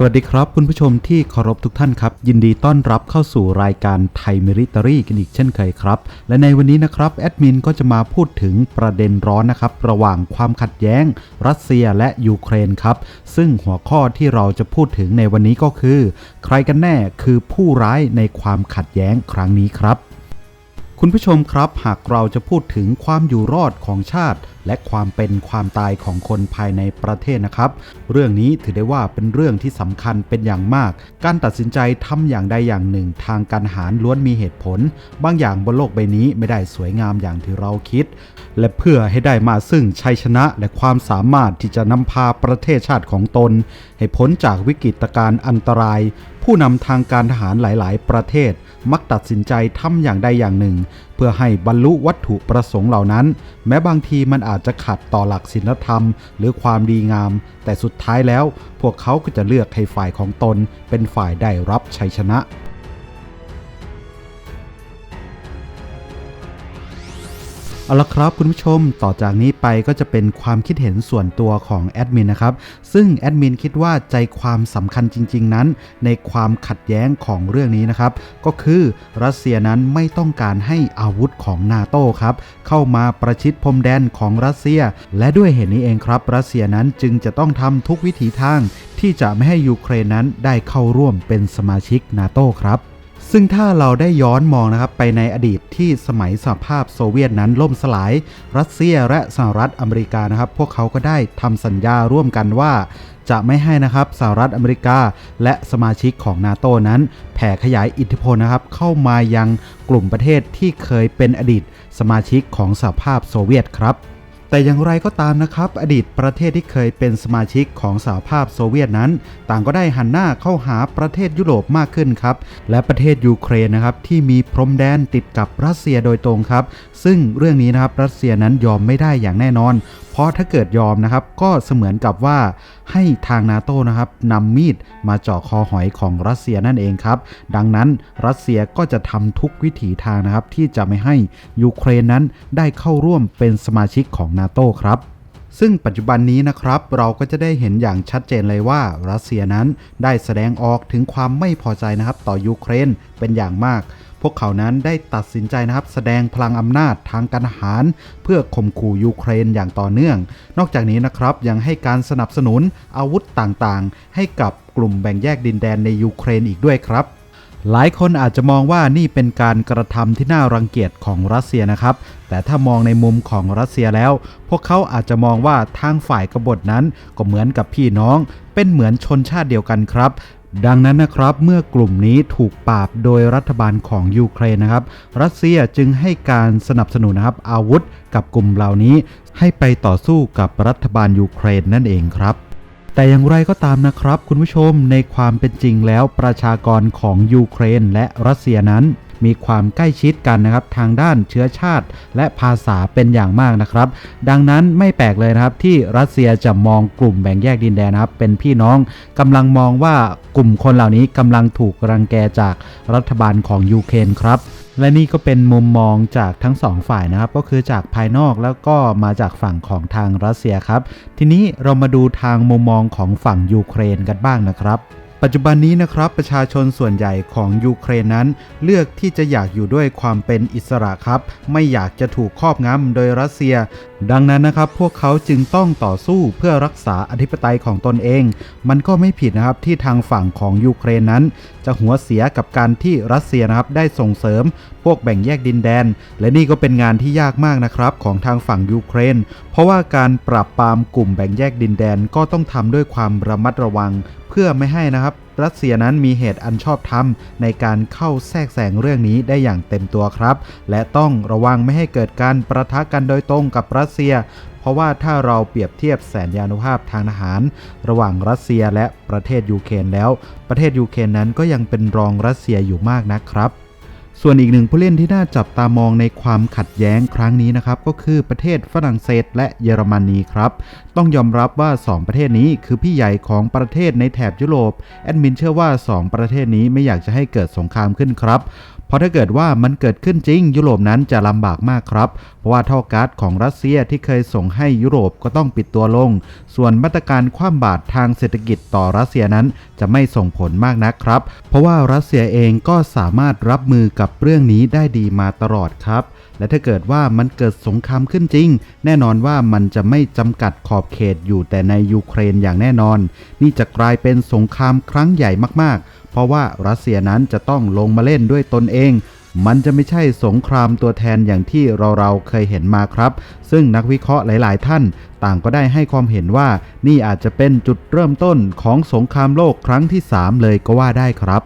สวัสดีครับ คุณผู้ชมที่เคารพทุกท่านครับ ยินดีต้อนรับเข้าสู่รายการไทยมิริตารีกันอีกเช่นเคยครับ และในวันนี้นะครับแอดมินก็จะมาพูดถึงประเด็นร้อนนะครับ ระหว่างความขัดแย้ง รัสเซียและยูเครนครับ ซึ่งหัวข้อที่เราจะพูดถึงในวันนี้ก็คือ ใครกันแน่คือผู้ร้ายในความขัดแย้งครั้งนี้ครับ คุณผู้ชมครับ หากเราจะพูดถึงความอยู่รอดของชาติ และความเป็นความตายของคนภายในประเทศนะครับ เรื่องนี้ถือได้ว่าเป็นเรื่องที่สำคัญเป็นอย่างมาก การตัดสินใจทำอย่างใดอย่างหนึ่ง ทางการหารล้วนมีเหตุผล บางอย่างบนโลกใบนี้ไม่ได้สวยงามอย่างที่เราคิด และเพื่อให้ได้มาซึ่งชัยชนะและความสามารถที่จะนำพาประเทศชาติของตน ให้พ้นจากวิกฤตการณ์อันตราย ผู้นำทางการทหารหลาย ๆ ประเทศมักตัดสินใจทำอย่างใดอย่างหนึ่ง เพื่อให้บรรลุวัตถุประสงค์เหล่านั้น แม้บางทีมันอาจจะขัดต่อหลักศีลธรรม หรือความดีงาม แต่สุดท้ายแล้ว พวกเขาก็จะเลือกให้ฝ่ายของตนเป็นฝ่ายได้รับชัยชนะ เอาละครับคุณผู้ชมต่อจากนี้ไปก็จะเป็นความคิดเห็นส่วนตัวของแอดมินนะครับ ซึ่งแอดมินคิดว่าใจความสำคัญจริง ๆ นั้น ในความขัดแย้งของเรื่องนี้นะครับ ก็คือรัสเซียนั้นไม่ต้องการให้อาวุธของนาโต้ครับ เข้ามาประชิดพรมแดนของรัสเซีย และด้วยเหตุนี้เองครับ รัสเซียนั้นจึงจะต้องทำทุกวิถีทาง ที่จะไม่ให้ยูเครนนั้นได้เข้าร่วมเป็นสมาชิกนาโต้ครับ ซึ่งถ้าเราได้ย้อนมองนะครับไปในอดีตที่สมัยสหภาพโซเวียตนั้นล่มสลาย รัสเซียและสหรัฐอเมริกานะครับ พวกเขาก็ได้ทำสัญญาร่วมกันว่า จะไม่ให้นะครับสหรัฐอเมริกา และสมาชิกของนาโตนั้น แผ่ขยายอิทธิพลนะครับ เข้ามายังกลุ่มประเทศที่เคยเป็นอดีต สมาชิกของสหภาพโซเวียตครับ แต่อย่างไรก็ตามนะครับ อดีตประเทศที่เคยเป็นสมาชิกของสหภาพโซเวียตนั้น ต่างก็ได้หันหน้าเข้าหาประเทศยุโรปมากขึ้นครับ และประเทศยูเครนนะครับที่มีพรมแดนติดกับรัสเซียโดยตรงครับ ซึ่งเรื่องนี้นะครับรัสเซียนั้นยอมไม่ได้อย่างแน่นอน ราะถ้าเกิดยอมนะครับ ก็เสมือนกับว่าให้ทางนาโต้นะครับนำมีดมาเจาะคอหอยของรัสเซียนั่นเองครับ ดังนั้นรัสเซียก็จะทำทุกวิถีทางนะครับ ที่จะไม่ให้ยูเครนนั้นได้เข้าร่วมเป็นสมาชิกของนาโต้ครับซึ่งปัจจุบันนี้นะครับเราก็จะได้เห็นอย่างชัดเจนเลยว่ารัสเซียนั้นได้แสดงออกถึงความไม่พอใจนะครับต่อยูเครนเป็นอย่างมาก พวกเขานั้นได้ตัดสินใจนะครับ แสดงพลังอำนาจทางการทหาร เพื่อข่มขู่ยูเครนอย่างต่อเนื่อง นอกจากนี้นะครับยังให้การสนับสนุนอาวุธต่างๆ ให้กับกลุ่มแบ่งแยกดินแดนในยูเครนอีกด้วยครับหลายคนอาจจะมองว่านี่เป็นการกระทำที่น่ารังเกียจของรัสเซียนะครับ แต่ถ้ามองในมุมของรัสเซียแล้ว พวกเขาอาจจะมองว่าทางฝ่ายกบฏนั้นก็เหมือนกับพี่น้อง เป็นเหมือนชนชาติเดียวกันครับ ดังนั้นนะครับเมื่อกลุ่มนี้ถูกปราบโดยรัฐบาลของยูเครนนะครับ รัสเซียจึงให้การสนับสนุนนะครับอาวุธกับกลุ่มเหล่านี้ ให้ไปต่อสู้กับรัฐบาลยูเครนนั่นเองครับแต่อย่างไรก็ตามนะครับ คุณผู้ชมในความเป็นจริงแล้วประชากรของยูเครนและรัสเซียนั้น มีความใกล้ชิดกันนะครับทางด้านเชื้อชาติและภาษาเป็นอย่างมากนะครับ ดังนั้นไม่แปลกเลยนะครับที่รัสเซียจะมองกลุ่มแบ่งแยกดินแดนนะครับเป็นพี่น้องกำลังมองว่ากลุ่มคนเหล่านี้กำลังถูกรังแกจากรัฐบาลของยูเครนครับและนี่ก็เป็นมุมมองจากทั้งสองฝ่ายนะครับ ก็คือจากภายนอกแล้วก็มาจากฝั่งของทางรัสเซียครับ ทีนี้เรามาดูทางมุมมองของฝั่งยูเครนกันบ้างนะครับ ปัจจุบันนี้นะครับประชาชนส่วนใหญ่ของยูเครนนั้น เลือกที่จะอยากอยู่ด้วยความเป็นอิสระครับ ไม่อยากจะถูกครอบงำโดยรัสเซีย ดังนั้นนะครับ พวกเขาจึงต้องต่อสู้เพื่อรักษาอธิปไตยของตนเอง มันก็ไม่ผิดนะครับที่ทางฝั่งของยูเครนนั้น จะหัวเสียกับการที่รัสเซียนะครับได้ส่งเสริม พวกแบ่งแยกดินแดน และนี่ก็เป็นงานที่ยากมากนะครับของทางฝั่งยูเครน เพราะว่าการปราบปรามกลุ่มแบ่งแยกดินแดนก็ต้องทำด้วยความระมัดระวังเพื่อไม่ให้นะครับรัสเซียนั้นมีเหตุอันชอบธรรมในการเข้าแทรกแซงเรื่องนี้ได้อย่างเต็มตัวครับ และต้องระวังไม่ให้เกิดการประทะกันโดยตรงกับรัสเซีย เพราะว่าถ้าเราเปรียบเทียบแสนยานุภาพทางทหาร ระหว่างรัสเซียและประเทศยูเครนแล้ว ประเทศยูเครนนั้นก็ยังเป็นรองรัสเซียอยู่มากนะครับ ส่วนอีกหนึ่งผู้เล่นที่น่าจับตามองในความขัดแย้งครั้งนี้นะครับ ก็คือประเทศฝรั่งเศสและเยอรมนีครับ ต้องยอมรับว่า 2 ประเทศนี้คือพี่ใหญ่ของประเทศในแถบยุโรปแอดมินเชื่อว่า 2 ประเทศนี้ไม่อยากจะให้เกิดสงครามขึ้นครับ เพราะถ้าเกิดว่ามันเกิดขึ้นจริง ยุโรปนั้นจะลำบากมากครับ เพราะว่าท่อก๊าซของรัสเซียที่เคยส่งให้ยุโรปก็ต้องปิดตัวลง ส่วนมาตรการคว่ำบาตรทางเศรษฐกิจต่อรัสเซียนั้นจะไม่ส่งผลมากนักครับ เพราะว่ารัสเซียเองก็สามารถรับมือกับเรื่องนี้ได้ดีมาตลอดครับ และถ้าเกิดว่ามันเกิดสงครามขึ้นจริง แน่นอนว่ามันจะไม่จำกัดขอบเขตอยู่แต่ในยูเครนอย่างแน่นอน นี่จะกลายเป็นสงครามครั้งใหญ่มากๆ ราะว่ารัสเซียนั้นจะต้องลงมาเล่นด้วยตนเอง มันจะไม่ใช่สงครามตัวแทนอย่างที่เราเราเคยเห็นมาครับ ซึ่งนักวิเคราะห์หลาย ๆ ท่าน ต่างก็ได้ให้ความเห็นว่านี่อาจจะเป็นจุดเริ่มต้นของสงครามโลกครั้งที่ 3 เลยก็ว่าได้ครับ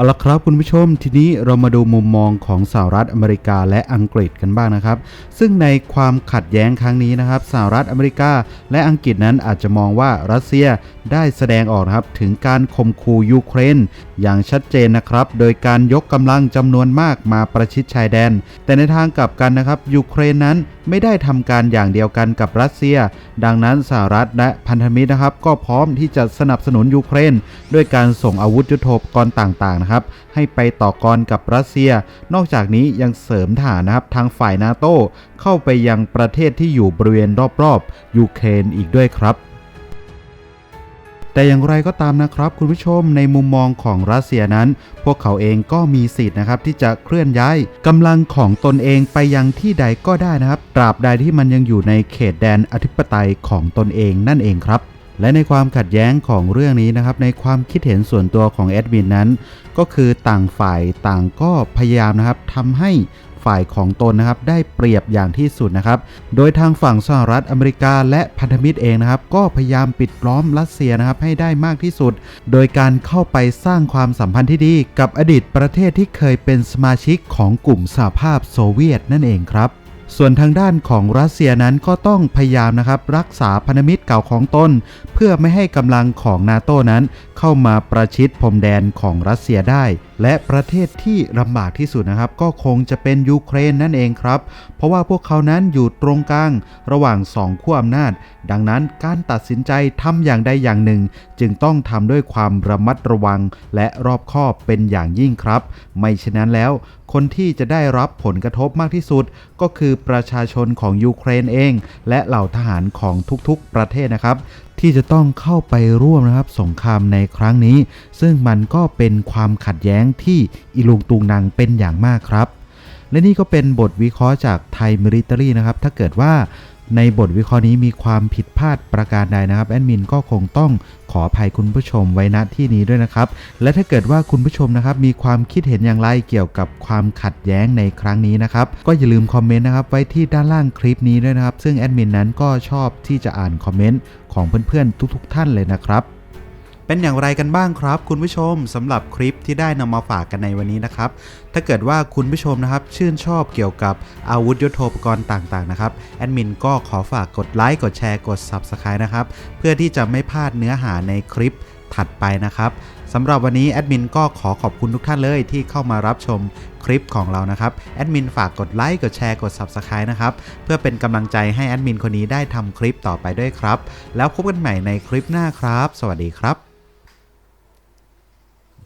เอาละครับคุณผู้ชมทีนี้เรามาดูมุมมองของสหรัฐอเมริกาและอังกฤษกันบ้างนะครับ ซึ่งในความขัดแย้งครั้งนี้นะครับสหรัฐอเมริกาและอังกฤษนั้นอาจจะมองว่ารัสเซียได้แสดงออกนะครับถึงการข่มขู่ยูเครน อย่างชัดเจนนะครับ โดยการยกกำลังจำนวนมากมาประชิดชายแดน แต่ในทางกลับกันนะครับยูเครนนั้นไม่ได้ทำการอย่างเดียวกันกับรัสเซีย ดังนั้นสหรัฐและพันธมิตรนะครับ ก็พร้อมที่จะสนับสนุนยูเครน ด้วยการส่งอาวุธยุทโธปกรณ์ต่างๆนะครับ ให้ไปต่อกรกับรัสเซีย นอกจากนี้ยังเสริมฐานนะครับทางฝ่ายนาโตเข้าไปยังประเทศที่อยู่บริเวณรอบๆยูเครนอีกด้วยครับ แต่อย่างไรก็ตามนะครับคุณผู้ชมในมุมมองของรัสเซียนั้น พวกเขาเองก็มีสิทธิ์นะครับที่จะเคลื่อนย้ายกำลังของตนเองไปยังที่ใดก็ได้นะครับตราบใดที่มันยังอยู่ในเขตแดนอธิปไตยของตนเองนั่นเองครับและในความขัดแย้งของเรื่องนี้นะครับในความคิดเห็นส่วนตัวของแอดมินนั้น ก็คือต่างฝ่ายต่างก็พยายามนะครับทำให้ ฝ่ายของตนนะครับได้เปรียบอย่างที่สุดนะครับ โดยทางฝั่งสหรัฐอเมริกาและพันธมิตรเองนะครับ ก็พยายามปิดล้อมรัสเซียนะครับให้ได้มากที่สุด โดยการเข้าไปสร้างความสัมพันธ์ที่ดีกับอดีตประเทศที่เคยเป็นสมาชิกของกลุ่มสหภาพโซเวียตนั่นเองครับส่วนทางด้านของรัสเซียนั้นก็ต้องพยายามนะครับรักษาพันธมิตรเก่าของตน เพื่อไม่ให้กำลังของนาโตนั้นเข้ามาประชิดพรมแดนของรัสเซียได้ และประเทศที่ลำบากที่สุดนะครับ ก็คงจะเป็นยูเครนนั่นเองครับ เพราะว่าพวกเขานั้นอยู่ตรงกลางระหว่างสองขั้วอำนาจ ดังนั้นการตัดสินใจทำอย่างใดอย่างหนึ่ง จึงต้องทำด้วยความระมัดระวัง และรอบคอบเป็นอย่างยิ่งครับ ไม่เช่นนั้นแล้วคนที่จะได้รับผลกระทบมากที่สุด ก็คือประชาชนของยูเครนเอง และเหล่าทหารของทุกๆประเทศนะครับ ที่จะต้องเข้าไปร่วมนะครับสงครามในครั้งนี้ ซึ่งมันก็เป็นความขัดแย้งที่อิลุงตุงนางเป็นอย่างมากครับ และนี่ก็เป็นบทวิเคราะห์จากไทยมิลิเตอรี่นะครับ ถ้าเกิดว่า ในบทวิเคราะห์นี้มีความผิดพลาดประการใดนะครับ แอดมินก็คงต้องขออภัยคุณผู้ชมไว้ณที่นี้ด้วยนะครับ และถ้าเกิดว่าคุณผู้ชมนะครับมีความคิดเห็นอย่างไรเกี่ยวกับความขัดแย้งในครั้งนี้นะครับ ก็อย่าลืมคอมเมนต์นะครับไว้ที่ด้านล่างคลิปนี้ด้วยนะครับ ซึ่งแอดมินนั้นก็ชอบที่จะอ่านคอมเมนต์ของเพื่อนๆทุก ๆ ท่านเลยนะครับ เป็นอย่างไรกันบ้างครับ คุณผู้ชมสำหรับคลิปที่ได้นำมาฝากกันในวันนี้นะครับ ถ้าเกิดว่าคุณผู้ชมนะครับ ชื่นชอบเกี่ยวกับอาวุธยุทโธปกรณ์ต่างๆนะครับแอดมินก็ขอฝากกดไลค์กดแชร์กด Subscribe นะครับ เพื่อที่จะไม่พลาดเนื้อหาในคลิปถัดไปนะครับสำหรับวันนี้แอดมินก็ขอขอบคุณทุกท่านเลยที่เข้ามารับชมคลิปของเรานะครับแอดมินฝากกดไลค์กดแชร์กด Subscribe นะครับเพื่อเป็นกำลังใจให้แอดมินคนนี้ได้ทำคลิปต่อไปด้วยครับ แล้วพบกันใหม่ในคลิปหน้าครับ สวัสดีครับ